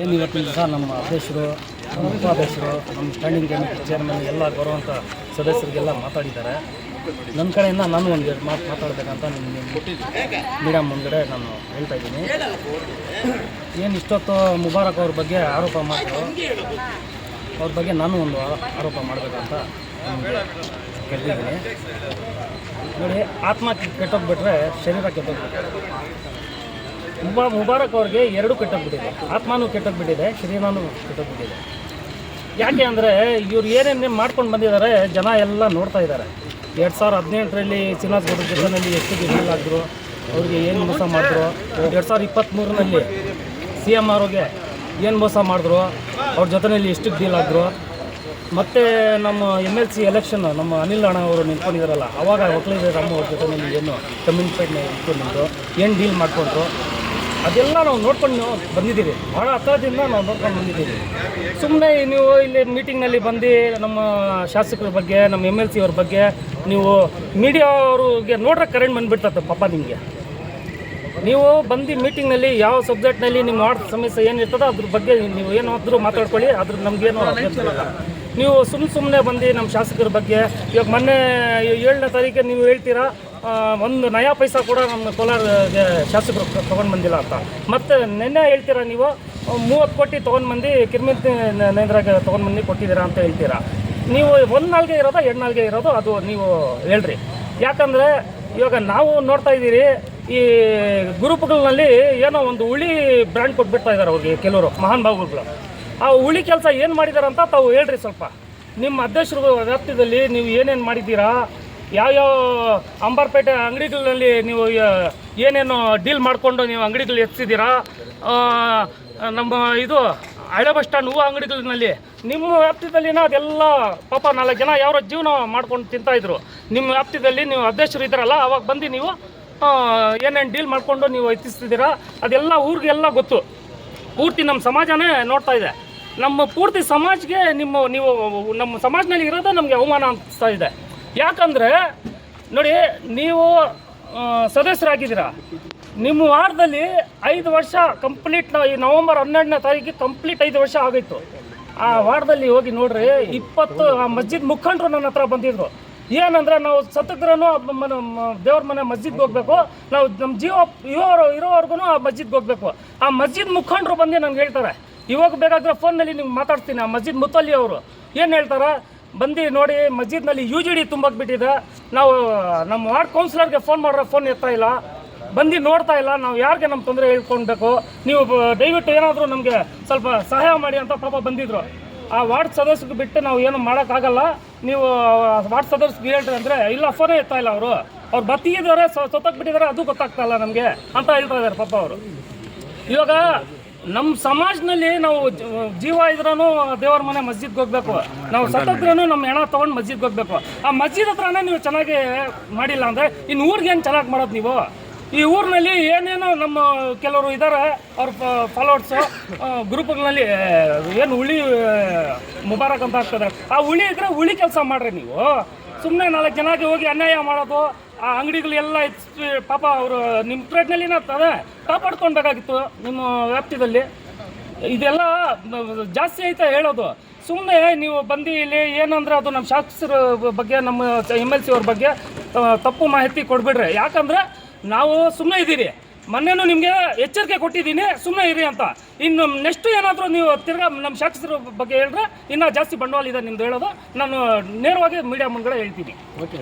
ಏನು ಇವತ್ತಿನ ದಿವಸ ನಮ್ಮ ಅಧ್ಯಕ್ಷರು, ನಮ್ಮ ಉಪಾಧ್ಯಕ್ಷರು, ನಮ್ಮ ಸ್ಟ್ಯಾಂಡಿಂಗ್ ಕಮಿಟಿ ಚೇರ್ಮನ್ ಎಲ್ಲ ಬರುವಂಥ ಸದಸ್ಯರಿಗೆಲ್ಲ ಮಾತಾಡಿದ್ದಾರೆ. ನನ್ನ ಕಡೆಯಿಂದ ನಾನು ಒಂದು ಎರಡು ಮಾತು ಮಾತಾಡಬೇಕಂತ ನಿಮ್ಮ ಮೀಡಿಯಾ ಮುಂದ್ಗಡೆ ನಾನು ಹೇಳ್ತಾ ಇದ್ದೀನಿ. ಏನು ಇಷ್ಟೊತ್ತು ಮುಬಾರಕ್ ಅವ್ರ ಬಗ್ಗೆ ಆರೋಪ ಮಾಡಿದ್ರು ಅವ್ರ ಬಗ್ಗೆ ನಾನು ಒಂದು ಆರೋ- ಆರೋಪ ಮಾಡಬೇಕಂತ ಕೇಳ್ತಿದ್ದೀನಿ. ನೋಡಿ ಆತ್ಮ ಕೆಟ್ಟೋಗ್ಬಿಟ್ರೆ ಶರೀರ ಕೆಟ್ಟೋಗ್ಬಿಟ್ರೆ ಮುಬಾ ಮುಬಾರಕ್ ಅವ್ರಿಗೆ ಎರಡು ಕೆಟ್ಟೋಗ್ಬಿಟ್ಟಿದೆ. ಆತ್ಮನೂ ಕೆಟ್ಟೋಗ್ಬಿಟ್ಟಿದೆ, ಶರೀರನೂ ಕೆಟ್ಟೋಗ್ಬಿಟ್ಟಿದೆ. ಯಾಕೆ ಅಂದರೆ ಇವ್ರು ಏನೇನು ಮಾಡ್ಕೊಂಡು ಬಂದಿದ್ದಾರೆ, ಜನ ಎಲ್ಲ ನೋಡ್ತಾ ಇದ್ದಾರೆ. ಎರಡು ಸಾವಿರ ಹದಿನೆಂಟರಲ್ಲಿ ಶ್ರೀನಿವಾಸ ಗೌಡ್ರ ಜೊತೆಯಲ್ಲಿ ಎಷ್ಟು ಆದರು ಅವ್ರಿಗೆ ಏನು ಮೋಸ ಮಾಡಿದ್ರು. ಎರಡು ಸಾವಿರದ ಇಪ್ಪತ್ತ್ಮೂರರಲ್ಲಿ ಸಿ ಎಂ ಅವ್ರಿಗೆ ಏನು ಮೋಸ ಮಾಡಿದ್ರು, ಅವ್ರ ಜೊತೆಯಲ್ಲಿ ಎಷ್ಟು ಡೀಲ್ ಆದರು. ಮತ್ತು ನಮ್ಮ ಎಂ ಎಲ್ ಸಿ ಎಲೆಕ್ಷನ್, ನಮ್ಮ ಅನಿಲ್ ಅಣ್ಣ ಅವರು ನಿಂತ್ಕೊಂಡಿದ್ದಾರಲ್ಲ, ಅವಾಗ ಒಕ್ಕಲಿಗರ ನಮ್ಮ ಅವ್ರ ಜೊತೆಯಲ್ಲಿ ಏನು ಕಮ್ಯುನಿಕೇಟ್ನ ಇಟ್ಕೊಂಡಿದ್ದು ಏನು ಡೀಲ್ ಮಾಡಿಕೊಂಡ್ರು? ಅದೆಲ್ಲ ನಾವು ನೋಡ್ಕೊಂಡು ಬಂದಿದ್ದೀವಿ. ಭಾಳ ಹತ್ತಿರದಿಂದ ನಾವು ನೋಡ್ಕೊಂಡು ಬಂದಿದ್ದೀವಿ. ಸುಮ್ಮನೆ ನೀವು ಇಲ್ಲಿ ಮೀಟಿಂಗ್ನಲ್ಲಿ ಬಂದು ನಮ್ಮ ಶಾಸಕರ ಬಗ್ಗೆ, ನಮ್ಮ ಎಂ ಎಲ್ ಸಿ ಅವ್ರ ಬಗ್ಗೆ ನೀವು ಮೀಡಿಯಾ ಅವ್ರಿಗೆ ನೋಡ್ರೆ ಕರೆಂಟ್ ಬಂದುಬಿಡ್ತದೆ ಪಾಪ ನಿಮಗೆ. ನೀವು ಬಂದು ಮೀಟಿಂಗ್ನಲ್ಲಿ ಯಾವ ಸಬ್ಜೆಕ್ಟ್ನಲ್ಲಿ ನಿಮ್ಮ ವಾರ್ಡ್ ಸಮಸ್ಯೆ ಏನಿರ್ತದೋ ಅದ್ರ ಬಗ್ಗೆ ನೀವು ಏನಾದರೂ ಮಾತಾಡ್ಕೊಳ್ಳಿ ಅದ್ರ ನಮಗೇನು ನೀವು ಸುಮ್ಮ ಸುಮ್ಮನೆ ಬಂದು ನಮ್ಮ ಶಾಸಕರ ಬಗ್ಗೆ, ಇವಾಗ ಮೊನ್ನೆ ಏಳನೇ ತಾರೀಕು ನೀವು ಹೇಳ್ತೀರಾ ಒಂದು ನಯಾ ಪೈಸಾ ಕೂಡ ನಮ್ಮ ಕೋಲಾರ ಶಾಸಕರು ತೊಗೊಂಡು ಬಂದಿಲ್ಲ ಅಂತ. ಮತ್ತು ನಿನ್ನೆ ಹೇಳ್ತೀರಾ ನೀವು, ಮೂವತ್ತು ಕೋಟಿ ತೊಗೊಂಡು ಬಂದು ಕಿರ್ಮಿ ನೇಂದ್ರಾಗ ತೊಗೊಂಡು ಬಂದು ಕೊಟ್ಟಿದ್ದೀರಾ ಅಂತ ಹೇಳ್ತೀರಾ. ನೀವು ಒಂದು ನಾಲ್ಗೆ ಇರೋದು ಎರಡು ನಾಲ್ಗೆ ಇರೋದು ಅದು ನೀವು ಹೇಳ್ರಿ. ಯಾಕಂದರೆ ಇವಾಗ ನಾವು ನೋಡ್ತಾ ಇದ್ದೀರಿ, ಈ ಗ್ರೂಪ್ಗಳಲ್ಲಿ ಏನೋ ಒಂದು ಹುಳಿ ಬ್ರ್ಯಾಂಡ್ ಕೊಟ್ಬಿಡ್ತಾ ಇದ್ದಾರೆ ಅವ್ರಿಗೆ ಕೆಲವರು, ಮಹಾನ್ ಭಾವುಗಳು ಆ ಹುಳಿ ಕೆಲಸ ಏನು ಮಾಡಿದ್ದಾರೆ ಅಂತ ತಾವು ಹೇಳ್ರಿ ಸ್ವಲ್ಪ. ನಿಮ್ಮ ಅಧ್ಯಕ್ಷರು ವ್ಯಾಪ್ತಿಯಲ್ಲಿ ನೀವು ಏನೇನು ಮಾಡಿದ್ದೀರಾ? ಯಾವ್ಯಾವ ಅಂಬಾರ್ಪೇಟೆ ಅಂಗಡಿಗಳಲ್ಲಿ ನೀವು ಏನೇನು ಡೀಲ್ ಮಾಡಿಕೊಂಡು ನೀವು ಅಂಗಡಿಗಳು ಎತ್ತಿದ್ದೀರಾ ನಮ್ಮ ಇದು ಹಳೆ ಬಸ್ ಸ್ಟ್ಯಾಂಡ್ ಹೂವು ಅಂಗಡಿಗಳಲ್ಲಿ ನಿಮ್ಮ ವ್ಯಾಪ್ತಿದಲ್ಲಿನ ಅದೆಲ್ಲ ಪಾಪ ನಾಲ್ಕು ಜನ ಯಾರೋ ಜೀವನ ಮಾಡ್ಕೊಂಡು ತಿಂತಾಯಿದ್ರು ನಿಮ್ಮ ವ್ಯಾಪ್ತಿದಲ್ಲಿ ನೀವು ಅಧ್ಯಕ್ಷರು ಇದ್ದಾರಲ್ಲ, ಅವಾಗ ಬಂದು ನೀವು ಏನೇನು ಡೀಲ್ ಮಾಡಿಕೊಂಡು ನೀವು ಎತ್ತಿಸ್ತಿದ್ದೀರಾ? ಅದೆಲ್ಲ ಊರಿಗೆಲ್ಲ ಗೊತ್ತು. ಪೂರ್ತಿ ನಮ್ಮ ಸಮಾಜನೇ ನೋಡ್ತಾ ಇದೆ. ನಮ್ಮ ಪೂರ್ತಿ ಸಮಾಜಕ್ಕೆ ನಿಮ್ಮ, ನೀವು, ನಮ್ಮ ಸಮಾಜದಲ್ಲಿ ಇರೋದೇ ನಮಗೆ ಅವಮಾನ ಅನಿಸ್ತಾ ಇದೆ. ಯಾಕಂದರೆ, ನೋಡಿ, ನೀವು ಸದಸ್ಯರಾಗಿದ್ದೀರಾ. ನಿಮ್ಮ ವಾರದಲ್ಲಿ ಐದು ವರ್ಷ ಕಂಪ್ಲೀಟ್ ಈ ನವಂಬರ್ ಹನ್ನೆರಡನೇ ತಾರೀಕಿಗೆ ಕಂಪ್ಲೀಟ್ ಐದು ವರ್ಷ ಆಗಿತ್ತು ಆ ವಾರದಲ್ಲಿ ಹೋಗಿ ನೋಡ್ರಿ, ಇಪ್ಪತ್ತು, ಆ ಮಸ್ಜಿದ್ ಮುಖಂಡರು ನನ್ನ ಹತ್ರ ಬಂದಿದ್ರು. ಏನಂದ್ರೆ, ನಾವು ಸತಗ್ರನು ದೇವ್ರ ಮನೆ ಮಸ್ಜಿದ್ಗೆ ಹೋಗ್ಬೇಕು. ನಾವು ನಮ್ಮ ಜೀವ ಇರೋರು ಇರೋವರೆಗೂ ಆ ಮಸ್ಜಿದ್ಗೆ ಹೋಗ್ಬೇಕು. ಆ ಮಸ್ಜಿದ್ ಮುಖಂಡರು ಬಂದು ನನ್ಗೆ ಹೇಳ್ತಾರೆ, ಇವಾಗ ಬೇಕಾದ್ರೆ ಫೋನ್ನಲ್ಲಿ ನಿಮ್ಗೆ ಮಾತಾಡ್ತೀನಿ ಆ ಮಸ್ಜಿದ್ ಮುತ್ತಲ್ಲಿ ಅವರು ಏನು ಹೇಳ್ತಾರೆ? ಬಂದು ನೋಡಿ ಮಸ್ಜಿದ್ನಲ್ಲಿ ಯು ಜಿ ಡಿ ತುಂಬಕ್ಕೆ ಬಿಟ್ಟಿದೆ. ನಾವು, ನಮ್ಮ ವಾರ್ಡ್ ಕೌನ್ಸಿಲರ್ಗೆ ಫೋನ್ ಮಾಡಿದ್ರೆ ಫೋನ್ ಎತ್ತಾ ಇಲ್ಲ. ಬಂದು ನೋಡ್ತಾ ಇಲ್ಲ. ನಾವು ಯಾರಿಗೆ ನಮ್ಮ ತೊಂದರೆ ಹೇಳ್ಕೊಳ್ಬೇಕು? ನೀವು ದಯವಿಟ್ಟು ಏನಾದರೂ ನಮಗೆ ಸ್ವಲ್ಪ ಸಹಾಯ ಮಾಡಿ ಅಂತ ಪಾಪ ಬಂದಿದ್ರು. ಆ ವಾರ್ಡ್ ಸದಸ್ಯರಿಗೆ ಬಿಟ್ಟು ನಾವು ಏನು ಮಾಡೋಕ್ಕಾಗಲ್ಲ. ನೀವು ವಾರ್ಡ್ ಸದಸ್ಯರಿಗೆ ಹೇಳ್ರಿ ಅಂದರೆ, ಇಲ್ಲ ಫೋನೇ ಎತ್ತಾ ಇಲ್ಲ ಅವರು. ಅವ್ರು ಬತ್ತಿಗಿದ್ದಾರೆ ಸೊತ್ತೋಗ್ಬಿಟ್ಟಿದ್ದಾರೆ ಅದು ಗೊತ್ತಾಗ್ತಾ ಇಲ್ಲ ನಮಗೆ ಅಂತ ಹೇಳ್ತಾ ಇದ್ದಾರೆ ಪಾಪ ಅವರು. ಇವಾಗ ನಮ್ಮ ಸಮಾಜದಲ್ಲಿ ನಾವು ಜೀವ ಇದ್ರೂ ದೇವರ ಮನೆ ಮಸ್ಜಿದ್ಗೆ ಹೋಗ್ಬೇಕು. ನಾವು ಸತ್ತದ್ರೂ ನಮ್ಮ ಹೆಣ ತೊಗೊಂಡು ಮಸ್ಜಿದ್ಗೆ ಹೋಗ್ಬೇಕು. ಆ ಮಸ್ಜಿದ್ ಹತ್ರನೇ ನೀವು ಚೆನ್ನಾಗಿ ಮಾಡಿಲ್ಲ ಅಂದರೆ ಇನ್ನು ಊರಿಗೆ ಏನು ಚೆನ್ನಾಗಿ ಮಾಡೋದು ನೀವು? ಈ ಊರಿನಲ್ಲಿ ಏನೇನೋ ನಮ್ಮ ಕೆಲವರು ಇದ್ದಾರೆ ಅವ್ರ ಫಾಲೋವರ್ಸು ಗ್ರೂಪ್ಗಳಲ್ಲಿ ಏನು ಹುಳಿ ಮುಬಾರಕ್ ಅಂತ ಆಗ್ತದೆ. ಆ ಹುಳಿ ಇದ್ರೆ ಹುಳಿ ಕೆಲಸ ಮಾಡ್ರಿ ನೀವು. ಸುಮ್ಮನೆ ನಾಲ್ಕು ಜನಕ್ಕೆ ಹೋಗಿ ಅನ್ಯಾಯ ಮಾಡೋದು ಆ ಅಂಗಡಿಗಳೆಲ್ಲ ಪಾಪ ಅವರು ನಿಮ್ಮ ಟ್ರೇಡ್ನಲ್ಲಿ ಏನಾಗ್ತದೆ ಕಾಪಾಡ್ಕೊಳ್ಬೇಕಾಗಿತ್ತು ನಿಮ್ಮ ವ್ಯಾಪ್ತಿದಲ್ಲಿ. ಇದೆಲ್ಲ ಜಾಸ್ತಿ ಐತೆ ಹೇಳೋದು? ಸುಮ್ಮನೆ ನೀವು ಬಂದು ಇಲ್ಲಿ ಏನಂದ್ರೆ ಅದು ನಮ್ಮ ಶಾಸಕರ ಬಗ್ಗೆ, ನಮ್ಮ ಎಂ ಎಲ್ ಸಿ ಅವ್ರ ಬಗ್ಗೆ ತಪ್ಪು ಮಾಹಿತಿ ಕೊಡ್ಬಿಡ್ರಿ. ಯಾಕಂದ್ರೆ ನಾವು ಸುಮ್ಮನೆ ಇದ್ದೀರಿ. ಮೊನ್ನೆನೂ ನಿಮಗೆ ಎಚ್ಚರಿಕೆ ಕೊಟ್ಟಿದ್ದೀನಿ ಸುಮ್ಮನೆ ಇರಿ ಅಂತ. ಇನ್ನು ನೆಕ್ಸ್ಟ್ ಏನಾದರೂ ನೀವು ತಿರ್ಗಾ ನಮ್ಮ ಶಾಸಕರ ಬಗ್ಗೆ ಹೇಳಿದ್ರೆ ಇನ್ನೂ ಜಾಸ್ತಿ ಬಂಡವಾಳ ಇದೆ ನಿಮ್ದು ಹೇಳೋದು. ನಾನು ನೇರವಾಗಿ ಮೀಡಿಯಾ ಮುಂದೆ ಹೇಳ್ತೀನಿ. ಓಕೆ